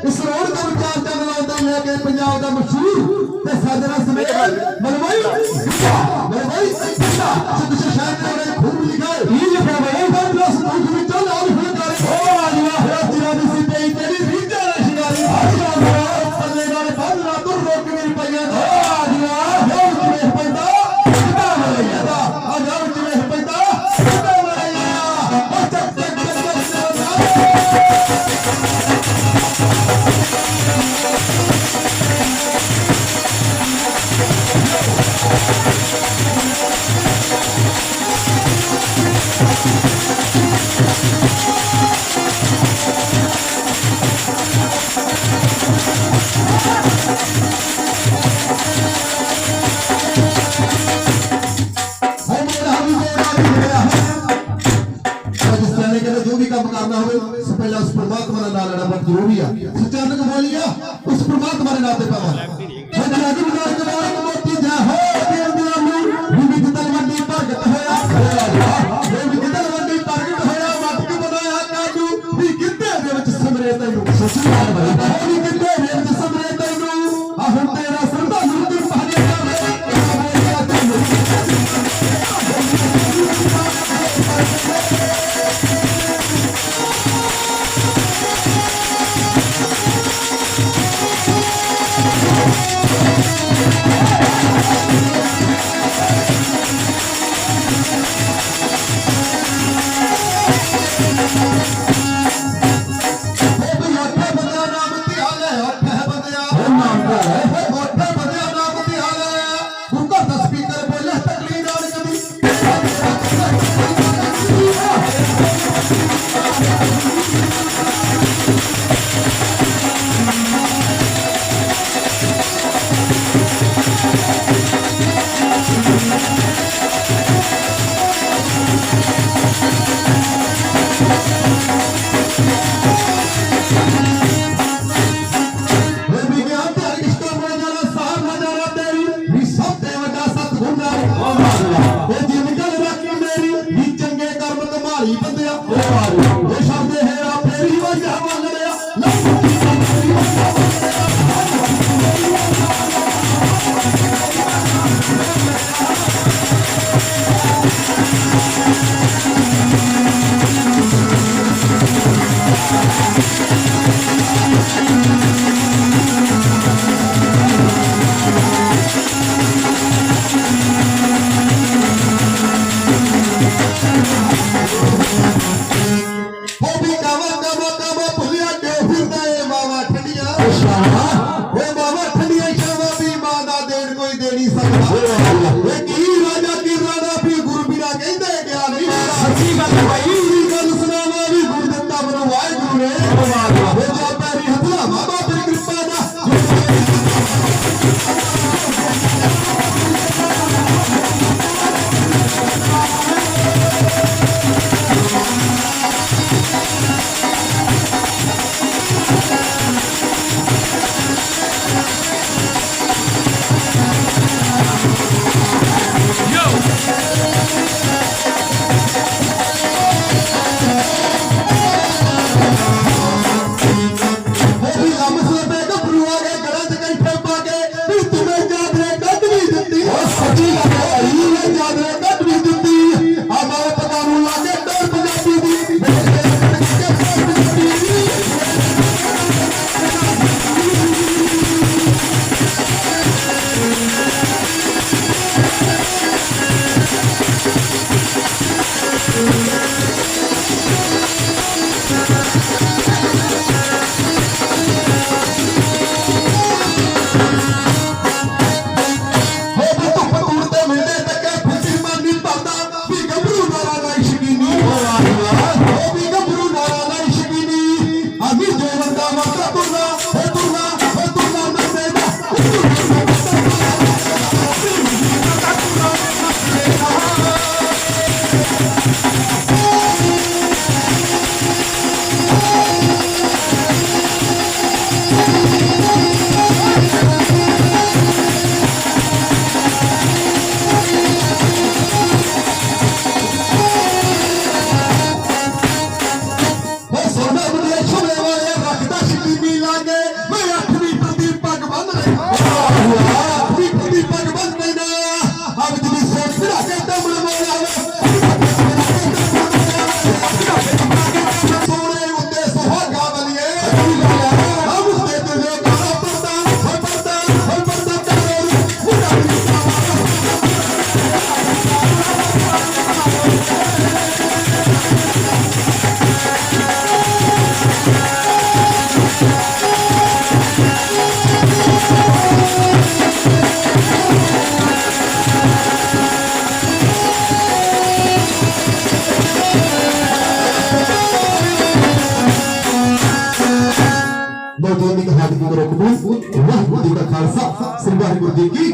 ਇਸ ਰੋਡ ਦਾ ਵਿਚਾਰ ਕਰਨ ਲੱਗਦਾ ਲੈ ਕੇ ਪੰਜਾਬ ਦਾ ਮਸ਼ਹੂਰ ਤੇ ਸਾਜਰਾ ਸਮੇਤ ਮਲਵਾਈ ਮਲਵਾਈ ਸਿੱਧਾ ਸਿੱਧਾ ਸ਼ਾਇਰ ਨੇ ਖੂਬ ਲਿਖਾ का मुकाबला हो से तो पहले उस परमात्मा का नारा बहुत ज़रूरी है। सच्चा ने बोलिया उस परमात्मा के नाते पावा। जय जय गुरु नानक देव मोती जय हो। Marfa, sembah Ibu Tinggi,